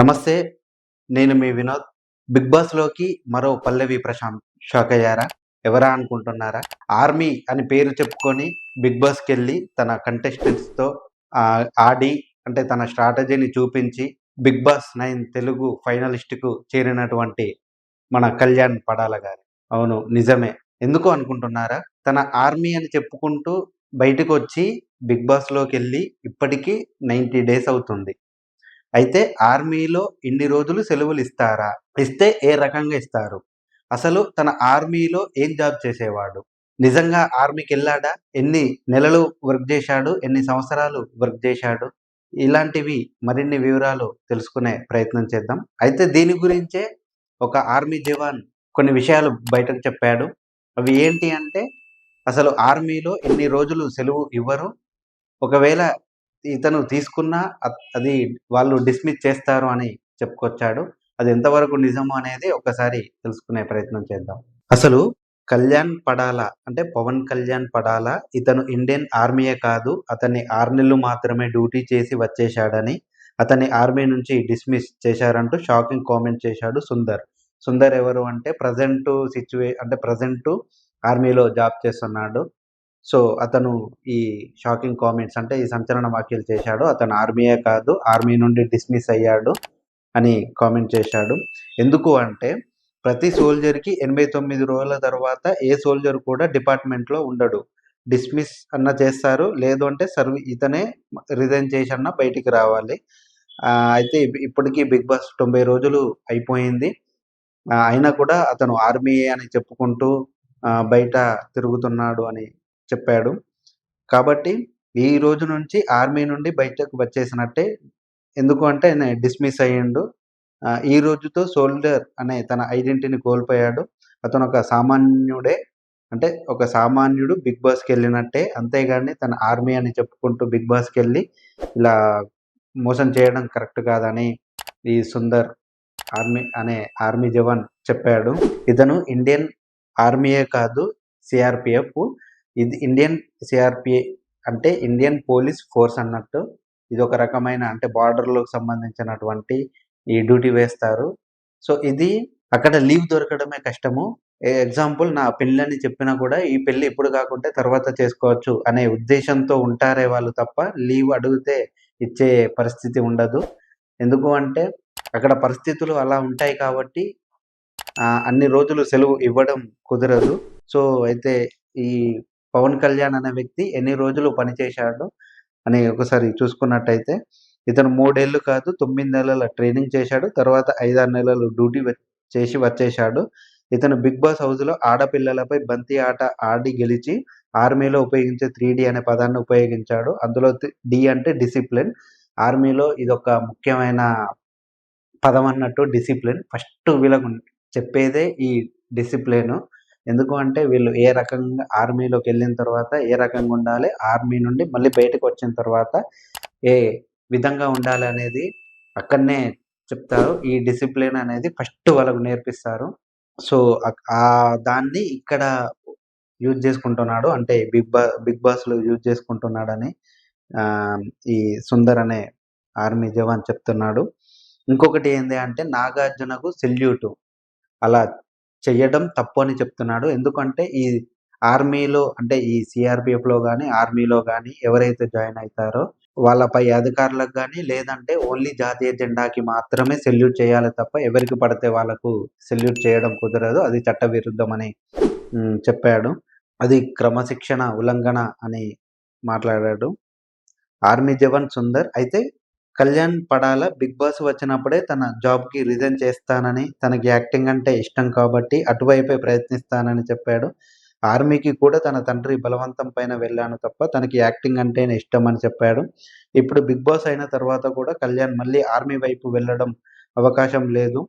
నమస్తే నేను మీ వినోద్. బిగ్ బాస్లోకి మరో పల్లవి ప్రశాంత్. షాక్ అయ్యారా? ఎవరా అనుకుంటున్నారా? ఆర్మీ అని పేరు చెప్పుకొని బిగ్ బాస్కి వెళ్ళి తన కంటెస్టెంట్స్తో తో ఆడి అంటే తన స్ట్రాటజీని చూపించి బిగ్ బాస్ నైన్ తెలుగు ఫైనలిస్ట్కు కు చేరినటువంటి మన కళ్యాణ్ పడాల గారు. అవును నిజమే. ఎందుకు అనుకుంటున్నారా? తన ఆర్మీ అని చెప్పుకుంటూ బయటకు వచ్చి బిగ్ బాస్లోకి వెళ్ళి ఇప్పటికీ నైంటీ డేస్ అవుతుంది. అయితే ఆర్మీలో ఇన్ని రోజులు సెలవులు ఇస్తారా? ఇస్తే ఏ రకంగా ఇస్తారు? అసలు తన ఆర్మీలో ఏం జాబ్ చేసేవాడు? నిజంగా ఆర్మీకి వెళ్ళాడా ఎన్ని నెలలు వర్క్ చేశాడు? ఎన్ని సంవత్సరాలు వర్క్ చేశాడు? ఇలాంటివి మరిన్ని వివరాలు తెలుసుకునే ప్రయత్నం చేద్దాం. అయితే దీని గురించే ఒక ఆర్మీ జవాన్ కొన్ని విషయాలు బయటకు చెప్పాడు. అవి ఏంటి అంటే అసలు ఆర్మీలో ఎన్ని రోజులు సెలవు ఇవ్వరు? ఒకవేళ ఇతను తీసుకున్నా అది వాళ్ళు డిస్మిస్ చేస్తారు అని చెప్పుకొచ్చాడు. అది ఎంతవరకు నిజము అనేది ఒకసారి తెలుసుకునే ప్రయత్నం చేద్దాం. అసలు కళ్యాణ్ పడాల అంటే పవన్ కళ్యాణ్ పడాల ఇతను ఇండియన్ ఆర్మీయే కాదు అతన్ని ఆరు నెలలు మాత్రమే డ్యూటీ చేసి వచ్చేశాడని అతన్ని ఆర్మీ నుంచి డిస్మిస్ చేశారంటూ షాకింగ్ కామెంట్ చేశాడు సుందర్. సుందర్ ఎవరు అంటే ప్రజెంట్ సిచ్యువే అంటే ప్రజెంట్ ఆర్మీలో జాబ్ చేస్తున్నాడు. సో అతను ఈ షాకింగ్ కామెంట్స్ అంటే ఈ సంచలన వ్యాఖ్యలు చేశాడు. అతను ఆర్మీయే కాదు ఆర్మీ నుండి డిస్మిస్ అయ్యాడు అని కామెంట్ చేశాడు. ఎందుకు అంటే ప్రతి సోల్జర్కి ఎనభై తొమ్మిది రోజుల తర్వాత ఏ సోల్జర్ కూడా డిపార్ట్మెంట్లో ఉండడు. డిస్మిస్ అన్న చేస్తారు లేదు అంటే సర్వీ ఇతనే రిజైన్ చేసి అన్న బయటికి రావాలి. అయితే ఇప్పటికీ బిగ్ బాస్ తొంభై రోజులు అయిపోయింది. అయినా కూడా అతను ఆర్మీ అని చెప్పుకుంటూ బయట తిరుగుతున్నాడు అని చెప్పాడు. కాబట్టి ఈ రోజు నుంచి ఆర్మీ నుండి బయటకు వచ్చేసినట్టే ఎందుకు అంటే డిస్మిస్ అయ్యిండు. ఈ రోజుతో సోల్డర్ అనే తన ఐడెంటిటీని కోల్పోయాడు. అతను ఒక సామాన్యుడే అంటే ఒక సామాన్యుడు బిగ్ బాస్కి వెళ్ళినట్టే. అంతేగాని తన ఆర్మీ అని చెప్పుకుంటూ బిగ్ బాస్కి వెళ్ళి ఇలా మోసం చేయడం కరెక్ట్ కాదని ఈ సుందర్ ఆర్మీ అనే ఆర్మీ జవాన్ చెప్పాడు. ఇతను ఇండియన్ ఆర్మీయే కాదు సిఆర్పిఎఫ్ ఇది ఇండియన్ సిఆర్పిఏ అంటే ఇండియన్ పోలీస్ ఫోర్స్ అన్నట్టు ఇది ఒక రకమైన అంటే బార్డర్లకు సంబంధించినటువంటి ఈ డ్యూటీ వేస్తారు. సో ఇది అక్కడ లీవ్ దొరకడమే కష్టము. ఎగ్జాంపుల్ నా పెళ్ళని అని చెప్పినా కూడా ఈ పెళ్ళి ఇప్పుడు కాకుంటే తర్వాత చేసుకోవచ్చు అనే ఉద్దేశంతో ఉంటారే వాళ్ళు తప్ప లీవ్ అడిగితే ఇచ్చే పరిస్థితి ఉండదు. ఎందుకు అంటే అక్కడ పరిస్థితులు అలా ఉంటాయి కాబట్టి అన్ని రోజులు సెలవు ఇవ్వడం కుదరదు. సో అయితే ఈ పవన్ కళ్యాణ్ అనే వ్యక్తి ఎన్ని రోజులు పనిచేశాడు అని ఒకసారి చూసుకున్నట్టయితే ఇతను మూడేళ్ళు కాదు తొమ్మిది నెలల ట్రైనింగ్ చేశాడు తర్వాత ఐదారు నెలలు డ్యూటీ చేసి వచ్చేశాడు. ఇతను బిగ్ బాస్ హౌస్లో ఆడపిల్లలపై బంతి ఆట ఆడి గెలిచి ఆర్మీలో ఉపయోగించే త్రీ డి అనే పదాన్ని ఉపయోగించాడు. అందులో డి అంటే డిసిప్లిన్. ఆర్మీలో ఇదొక ముఖ్యమైన పదం అన్నట్టు డిసిప్లిన్. ఫస్ట్ వీళ్ళకు చెప్పేదే ఈ డిసిప్లిన్. ఎందుకు అంటే వీళ్ళు ఏ రకంగా ఆర్మీలోకి వెళ్ళిన తర్వాత ఏ రకంగా ఉండాలి ఆర్మీ నుండి మళ్ళీ బయటకు వచ్చిన తర్వాత ఏ విధంగా ఉండాలి అనేది అక్కడనే చెప్తారు. ఈ డిసిప్లిన్ అనేది ఫస్ట్ వాళ్ళకు నేర్పిస్తారు. సో ఆ దాన్ని ఇక్కడ యూజ్ చేసుకుంటున్నాడు. అంటే బిగ్ బా బిగ్ బాస్లో యూజ్ చేసుకుంటున్నాడని ఆ, ఈ సుందర్ అనే ఆర్మీ జవాన్ చెప్తున్నాడు. ఇంకొకటి ఏంది అంటే నాగార్జునకు సెల్యూట్. అలా చెయ్యడం తప్పు అని చెప్తున్నాడు. ఎందుకంటే ఈ ఆర్మీలో అంటే ఈ సిఆర్పిఎఫ్లో కానీ ఆర్మీలో కానీ ఎవరైతే జాయిన్ అవుతారో వాళ్ళపై అధికారులకు కానీ లేదంటే ఓన్లీ జాతీయ జెండాకి మాత్రమే సెల్యూట్ చేయాలి తప్ప ఎవరికి పడితే వాళ్ళకు సెల్యూట్ చేయడం కుదరదు. అది చట్టవిరుద్ధం అని చెప్పాడు. అది క్రమశిక్షణ ఉల్లంఘన అని మాట్లాడాడు. ఆర్మీ జవాన్ సుందర్. అయితే కళ్యాణ్ పడాల బిగ్ బాస్ వచ్చినప్పుడే తన జాబ్కి రిజైన్ చేస్తానని తనకి యాక్టింగ్ అంటే ఇష్టం కాబట్టి అటువైపే ప్రయత్నిస్తానని చెప్పాడు. ఆర్మీకి కూడా తన తండ్రి బలవంతం పైన వెళ్ళాను తప్ప తనకి యాక్టింగ్ అంటేనే ఇష్టం అని చెప్పాడు. ఇప్పుడు బిగ్ బాస్ అయిన తర్వాత కూడా కళ్యాణ్ మళ్ళీ ఆర్మీ వైపు వెళ్ళడం అవకాశం లేదు.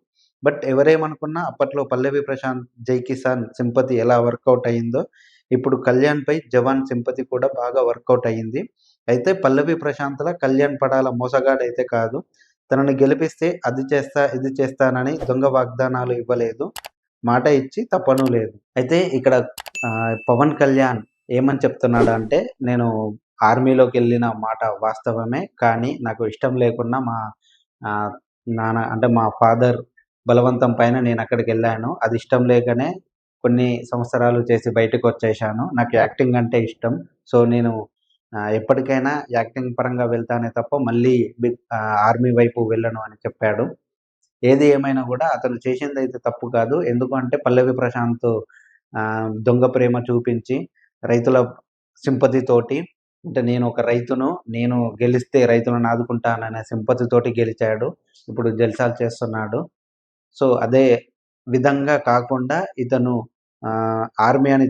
బట్ ఎవరేమనుకున్నా అప్పట్లో పల్లవి ప్రశాంత్ జై కిసాన్ సింపతి ఎలా వర్కౌట్ అయిందో ఇప్పుడు కళ్యాణ్ పై జవాన్ సింపతి కూడా బాగా వర్కౌట్ అయ్యింది అయితే పల్లవి ప్రశాంతల కళ్యాణ్ పడాల మోసగాడైతే కాదు. తనని గెలిపిస్తే అది చేస్తా ఇది చేస్తానని దొంగ వాగ్దానాలు ఇవ్వలేదు. మాట ఇచ్చి తప్పను లేదు. అయితే ఇక్కడ పవన్ కళ్యాణ్ ఏమని చెప్తున్నాడు అంటే నేను ఆర్మీలోకి వెళ్ళిన మాట వాస్తవమే కానీ నాకు ఇష్టం లేకుండా మా నాన్న అంటే మా ఫాదర్ బలవంతం పైన నేను అక్కడికి వెళ్ళాను. అది ఇష్టం లేకనే కొన్ని సంవత్సరాలు చేసి బయటకు వచ్చేసాను నాకు యాక్టింగ్ అంటే ఇష్టం. సో, నేను ఎప్పటికైనా యాక్టింగ్ పరంగా వెళ్తానే తప్ప మళ్ళీ బిగ్ ఆర్మీ వైపు వెళ్ళను అని చెప్పాడు. ఏది ఏమైనా కూడా అతను చేసిందైతే తప్పు కాదు. ఎందుకంటే పల్లవి ప్రశాంత్ దొంగ ప్రేమ చూపించి రైతుల సింపతితోటి అంటే నేను ఒక రైతును, నేను గెలిస్తే రైతులను ఆదుకుంటాననే సింపతితోటి గెలిచాడు. ఇప్పుడు జల్సాలు చేస్తున్నాడు. సో, అదే విధంగా కాకుండా ఇతను ఆర్మీ అని